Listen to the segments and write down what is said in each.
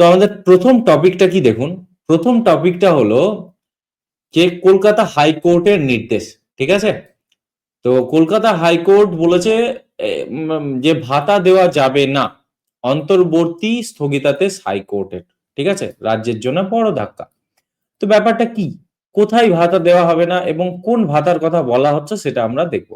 তো আমাদের প্রথম টপিকটা কি দেখুন? প্রথম টপিকটা হলো যে কলকাতা হাইকোর্টের নির্দেশ, ঠিক আছে? তো কলকাতা হাইকোর্ট বলেছে যে ভাতা দেওয়া যাবে না, অন্তর্বর্তী স্থগিতাদেশ হাইকোর্টের, ঠিক আছে? রাজ্যের জন্য বড় ধাক্কা। তো ব্যাপারটা কি? কোথায় ভাতা দেওয়া হবে না এবং কোন ভাতার কথা বলা হচ্ছে সেটা আমরা দেখব।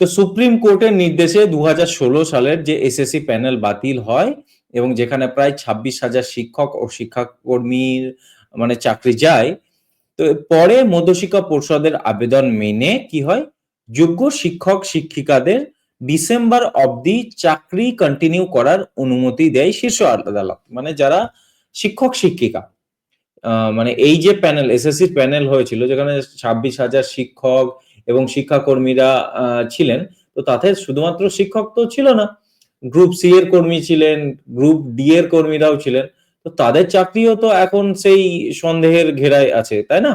তো সুপ্রিম কোর্টের নির্দেশে দু হাজার ষোলো সালের যে এসএসসি প্যানেল বাতিল হয় এবং যেখানে প্রায় ছাব্বিশ হাজার শিক্ষক ও শিক্ষাকর্মীর মানে চাকরি যায়, তো পরে মধ্যশিক্ষা পরিষদের আবেদন মেনে কি হয়? যোগ্য শিক্ষক, শিক্ষিকাদের ডিসেম্বর অবধি চাকরি কন্টিনিউ করার অনুমতি দেয় শীর্ষ আদালত মানে যারা শিক্ষক, শিক্ষিকা। মানে এই যে প্যানেল এসএসসি প্যানেল হয়েছিল, যেখানে ছাব্বিশ হাজার শিক্ষক এবং শিক্ষাকর্মীরা ছিলেন, তো তাতে শুধুমাত্র শিক্ষক তো ছিল না। গ্রুপ সি এর কর্মী ছিলেন গ্রুপ ডি এর কর্মীরাও ছিলেন, তো তাদের চাকরিও তো এখন সেই সন্দেহের ঘেরায় আছে, তাই না?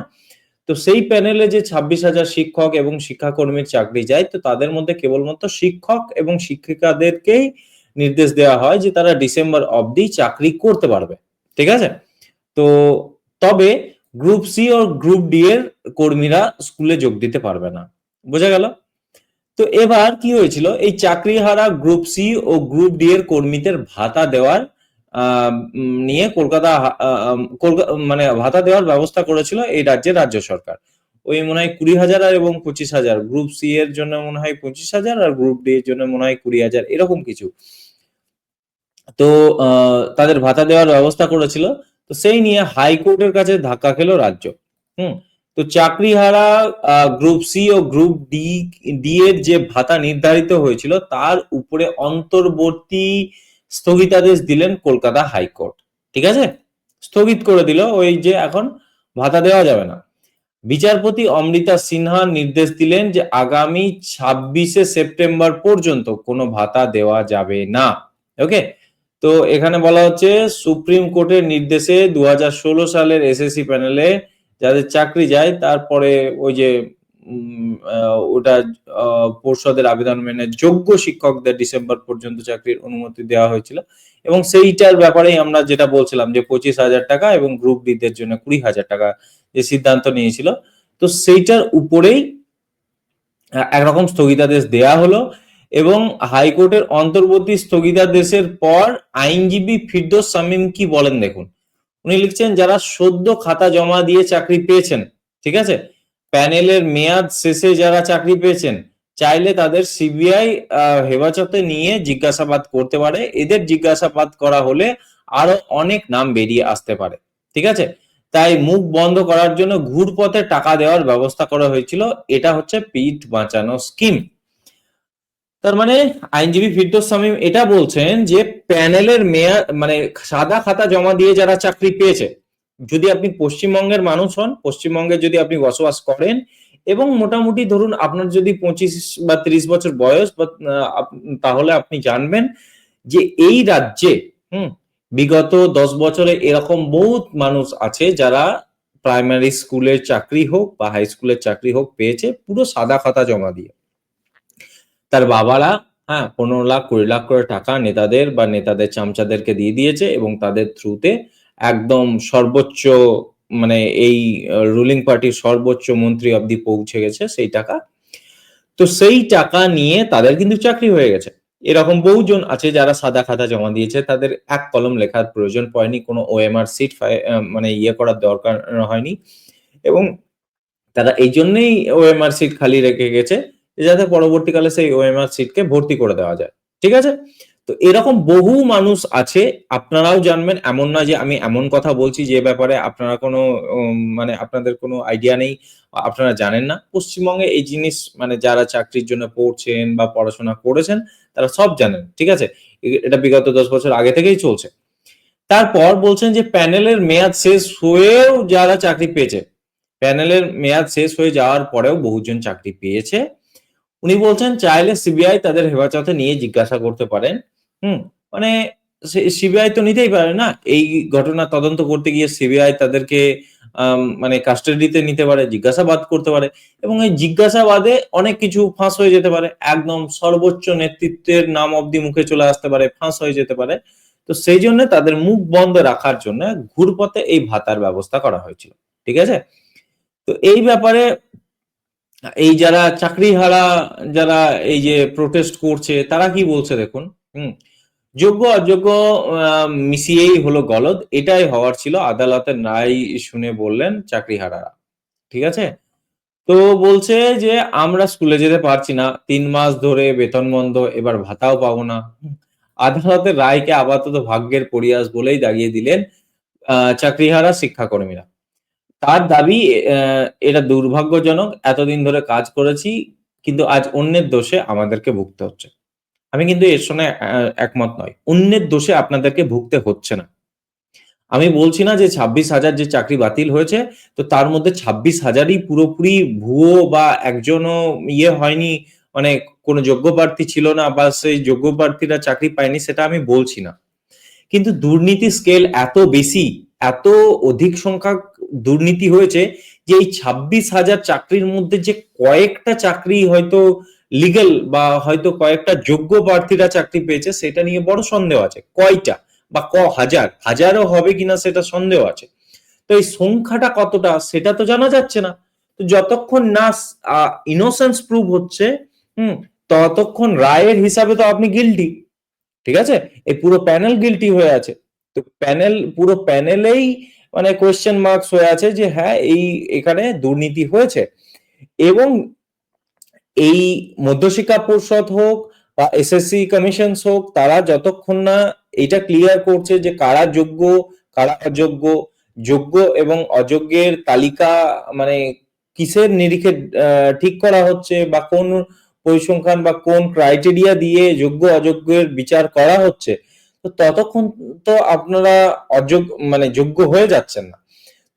তো সেই প্যানেলে যে ছাব্বিশ হাজার শিক্ষক এবং শিক্ষাকর্মীর চাকরি যায়, তো তাদের মধ্যে কেবলমাত্র শিক্ষক এবং শিক্ষিকাদেরকেই নির্দেশ দেওয়া হয় যে তারা ডিসেম্বর অবধি চাকরি করতে পারবে, ঠিক আছে? তো তবে গ্রুপ সি ও গ্রুপ ডি এর কর্মীরা স্কুলে যোগ দিতে পারবে না, বোঝা গেল? তো এবার কি হয়েছিল? এই চাকরিহারা গ্রুপ সি ও গ্রুপ ডি এর কর্মীদের ভাতা দেওয়ার নিয়ে কলকাতা মানে ভাতা দেওয়ার ব্যবস্থা করেছিল এই রাজ্যের রাজ্য সরকার। ওই মনে হয় কুড়ি হাজার আর এবং পঁচিশ হাজার। গ্রুপ সি এর জন্য মনে হয় পঁচিশ হাজার আর গ্রুপ ডি এর জন্য মনে হয় কুড়ি হাজার, এরকম কিছু। তো তাদের ভাতা দেওয়ার ব্যবস্থা করেছিল। তো সেই নিয়ে হাইকোর্টের কাছে ধাক্কা খেলো রাজ্য। হুম তো চাকরিহারা গ্রুপ সি ও গ্রুপ ডি ডি এর যে ভাতা নির্ধারিত হয়েছিল, তার উপরে অন্তর্বর্তী স্থগিতাদেশ দিলেন কলকাতা হাইকোর্ট। ঠিক আছে? স্থগিত করে দিল, ওই যে এখন ভাতা দেওয়া যাবে না। বিচারপতি অমৃতা সিনহা নির্দেশ দিলেন যে আগামী ছাব্বিশে সেপ্টেম্বর পর্যন্ত কোনো ভাতা দেওয়া যাবে না। ওকে? তো এখানে বলা হচ্ছে, সুপ্রিম কোর্টের নির্দেশে দু হাজার ষোলো সালের এসএসসি প্যানেলে যাদের চাকরি যায়, তারপরে ওই যে ওটা পর্ষদের আবেদন মেনে যোগ্য শিক্ষকদের ডিসেম্বর পর্যন্ত চাকরির অনুমতি দেওয়া হয়েছিল। এবং সেইটার ব্যাপারেই আমরা যেটা বলছিলাম যে পঁচিশ হাজার টাকা এবং গ্রুপ ডি দের জন্য কুড়ি হাজার টাকা যে সিদ্ধান্ত নিয়েছিল। তো সেইটার উপরেই একরকম স্থগিতাদেশ দেয়া হলো এবং হাইকোর্টের অন্তর্বর্তী স্থগিতাদেশের পর আইনজীবী ফিরদোস শামীম কি বলেন দেখুন। উনি লিখছেন, যারা সদ্য খাতা জমা দিয়ে চাকরি পেয়েছেন, ঠিক আছে? প্যানেলের মেয়াদ শেষে যারা চাকরি পেয়েছেন, চাইলে তাদের সিবিআই হেফাজতে নিয়ে জিজ্ঞাসাবাদ করতে পারে। এদের জিজ্ঞাসাবাদ করা হলে আরও অনেক নাম বেরিয়ে আসতে পারে, ঠিক আছে? তাই মুখ বন্ধ করার জন্য ঘুরপথে টাকা দেওয়ার ব্যবস্থা করা হয়েছিল। এটা হচ্ছে পিঠ বাঁচানো স্কিম। তার মানে আইনজীবী ফিরদোস শামীম এটা বলছেন যে প্যানেলের মেয়াদ মানে সাদা খাতা জমা দিয়ে যারা চাকরি পেয়েছে, যদি আপনি পশ্চিমবঙ্গের মানুষ হন, পশ্চিমবঙ্গে যদি আপনি বসবাস করেন এবং মোটামুটি ধরুন আপনার যদি পঁচিশ বা ত্রিশ বছর বয়স, বা তাহলে আপনি জানবেন যে এই রাজ্যে, হুম, বিগত দশ বছরে এরকম বহুত মানুষ আছে যারা প্রাইমারি স্কুলের চাকরি হোক বা হাই স্কুলের চাকরি হোক পেয়েছে, পুরো সাদা খাতা জমা দিয়ে। তার বাবারা হ্যাঁ পনেরো লাখ, কুড়ি লাখ করে টাকা নেতাদের বা নেতাদের চামচাদেরকে দিয়ে দিয়েছে এবং তাদের থ্রুতে একদম সর্বোচ্চ মানে এই রুলিং পার্টির সর্বোচ্চ মন্ত্রী অবধি পৌঁছে গেছে সেই টাকা। তো সেই টাকা নিয়ে তাদের কিন্তু চাকরি হয়ে গেছে। এরকম বহুজন আছে যারা সাদা খাতা জমা দিয়েছে। তাদের এক কলম লেখার প্রয়োজন পড়েনি, কোনো ওএমআর সিট মানে ইয়ে করার দরকার হয়নি। এবং তারা এই জন্যই ওএমআর সিট খালি রেখে গেছে। যাতে পরবর্তীকালে সেই ওএমআর সিটকে ভর্তি করে দেওয়া যায়। ঠিক আছে? তো এরকম বহু মানুষ আছে, আপনারাও জানবেন, এমন না যে আমি এমন কথা বলছি যে ব্যাপারে আপনারা কোনো মানে আপনাদের কোনো আইডিয়া নেই, আপনারা জানেন না। পশ্চিমবঙ্গে এই জিনিস মানে যারা চাকরির জন্য পড়ছেন বা পড়াশোনা করেছেন, তারা সব জানেন, ঠিক আছে? এটা বিগত দশ বছর আগে থেকেই চলছে। তারপর বলছেন যে প্যানেলের মেয়াদ শেষ হয়েও যারা চাকরি পেয়েছে, প্যানেলের মেয়াদ শেষ হয়ে যাওয়ার পরেও বহুজন চাকরি পেয়েছে। উনি বলছেন, চাইলে সিবিআই তাদের হেফাজতে নিয়ে জিজ্ঞাসা করতে পারেন। হুম মানে সিবিআই তো নিতেই পারে না। এই ঘটনা তদন্ত করতে গিয়ে সিবিআই তাদেরকে মানে কাস্টাডিতে নিতে পারে, জিজ্ঞাসাবাদ করতে পারে এবং এই জিজ্ঞাসাবাদে অনেক কিছু ফাঁস হয়ে যেতে পারে। একদম সর্বোচ্চ নেতৃত্বের নাম অব্দি মুখে চলে আসতে পারে, ফাঁস হয়ে যেতে পারে। তো সেই জন্য তাদের মুখ বন্ধ রাখার জন্য ঘুরপথে এই ভাতার ব্যবস্থা করা হয়েছিল। ঠিক আছে? তো এই ব্যাপারে এই যারা চাকরিহারা যারা এই যে প্রোটেস্ট করছে তারা কি বলছে দেখুন? হুম যোগ্য অযোগ্য মিশিয়েই হলো গলদ এটাই হওয়ার ছিল আদালতের রায় শুনে বললেন চাকরিহারারা। ঠিক আছে? তো বলছে যে আমরা স্কুলে যেতে পারছি না তিন মাস ধরে বেতন বন্ধ এবার ভাতাও পাবো না। আদালতের রায়কে আপাতত ভাগ্যের পরিয়াস বলেই দাঁড়িয়ে দিলেন আহ, চাকরিহারা শিক্ষাকর্মীরা। তার দাবি এটা দুর্ভাগ্যজনক, এতদিন ধরে কাজ করেছি, কিন্তু আজ অন্যের দোষে আমাদেরকে ভুগতে হচ্ছে। আমি কিন্তু এর সঙ্গে একমত নয় অন্যের দোষে আপনাদেরকে ভুগতে হচ্ছে না। আমি বলছি না যে ছাব্বিশ হাজার যে চাকরি বাতিল হয়েছে, তো তার মধ্যে ছাব্বিশ হাজারই পুরোপুরি ভুয়ো বা একজনও ইয়ে হয়নি মানে কোনো যোগ্য প্রার্থী ছিল না বা সেই যোগ্য প্রার্থীরা চাকরি পায়নি, সেটা আমি বলছি না। কিন্তু দুর্নীতি স্কেল এত বেশি, এত অধিক সংখ্যক দুর্নীতি হয়েছে যে এই ছাব্বিশ হাজার চাকরির মধ্যে যে কয়েকটা চাকরি হয়তো লিগ্যাল বা হয়তো কয়েকটা যোগ্য প্রার্থীরা চাকরি পেয়েছে, সেটা নিয়ে বড় সন্দেহ আছে। কয়টা বা ক হাজার? হাজারও হবে কিনা সেটা সন্দেহ আছে। তো এই সংখ্যাটা কতটা সেটা তো জানা যাচ্ছে না। তো যতক্ষণ না ইনোসেন্স প্রুভ হচ্ছে, হুম, ততক্ষণ রায়ের হিসাবে তো আপনি গিল্টি ঠিক আছে? এই পুরো প্যানেল গিল্টি হয়ে আছে। তো প্যানেল পুরো প্যানেলেই মানে কোয়েশ্চেন মার্কস হয়ে আছে যে হ্যাঁ এই এখানে দুর্নীতি হয়েছে। এবং এই মধ্যশিক্ষা পরিষদ হোক বা এসএসসি কমিশন হোক, তারা যতক্ষণ না এটা ক্লিয়ার করছে যে কারা যোগ্য, কারা অযোগ্য, যোগ্য এবং অযোগ্যের তালিকা মানে কিসের নিরিখে ঠিক করা হচ্ছে বা কোন পরিসংখ্যান বা কোন ক্রাইটেরিয়া দিয়ে যোগ্য অযোগ্যের বিচার করা হচ্ছে তো ততক্ষণ তো আপনারা অযোগ্য মানে যোগ্য হয়ে যাচ্ছেন না।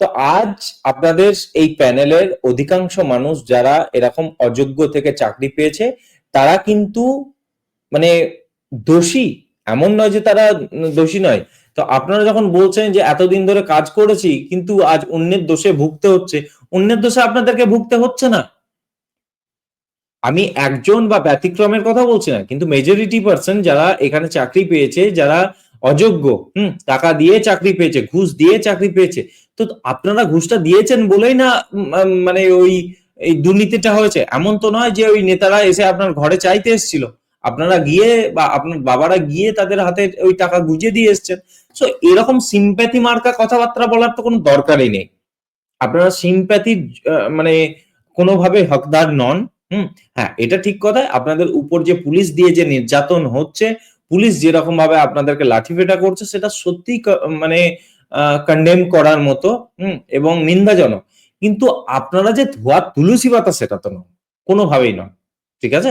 তো আজ আপনাদের এই প্যানেলের অধিকাংশ মানুষ যারা এরকম অযোগ্য থেকে চাকরি পেয়েছে, তারা কিন্তু মানে দোষী। এমন নয় যে তারা দোষী নয়। তো আপনারা যখন বলছেন যে এতদিন ধরে কাজ করেছি, কিন্তু আজ অন্যের দোষে ভুগতে হচ্ছে, অন্যের দোষে আপনাদেরকে ভুগতে হচ্ছে না। আমি একজন বা ব্যতিক্রমের কথা বলছি না, কিন্তু মেজরিটি পার্সন যারা এখানে চাকরি পেয়েছে, যারা অযোগ্য, হুম, টাকা দিয়ে চাকরি পেয়েছে, ঘুষ দিয়ে চাকরি পেয়েছে, তো আপনারা ঘুষটা দিয়েছেন বলেই না মানে ওই, এই দুর্নীতিটা হয়েছে। এমন তো নয় যে ওই নেতারা এসে আপনার ঘরে চাইতে এসেছিল। আপনারা গিয়ে বা আপনার বাবারা গিয়ে তাদের হাতে ওই টাকা গুঁজে দিয়ে এসছেন। সো এরকম সিম্প্যাথি মার্কা কথাবার্তা বলার তো কোনো দরকারই নেই। আপনারা সিম্প্যাথির মানে কোনোভাবে হকদার নন। হুম হ্যাঁ এটা ঠিক কথা। আপনাদের উপর যে পুলিশ দিয়ে যে নির্যাতন হচ্ছে, পুলিশ যেরকম ভাবে আপনাদেরকে লাঠি ফেটা করছে, সেটা সত্যি মানে কন্ডেম করার মতো, হুম, এবং নিন্দাজনক। কিন্তু আপনারা যে ধোয়া তুলসী পাতা সেটা তো নয়। কোনোভাবেই নয়। ঠিক আছে?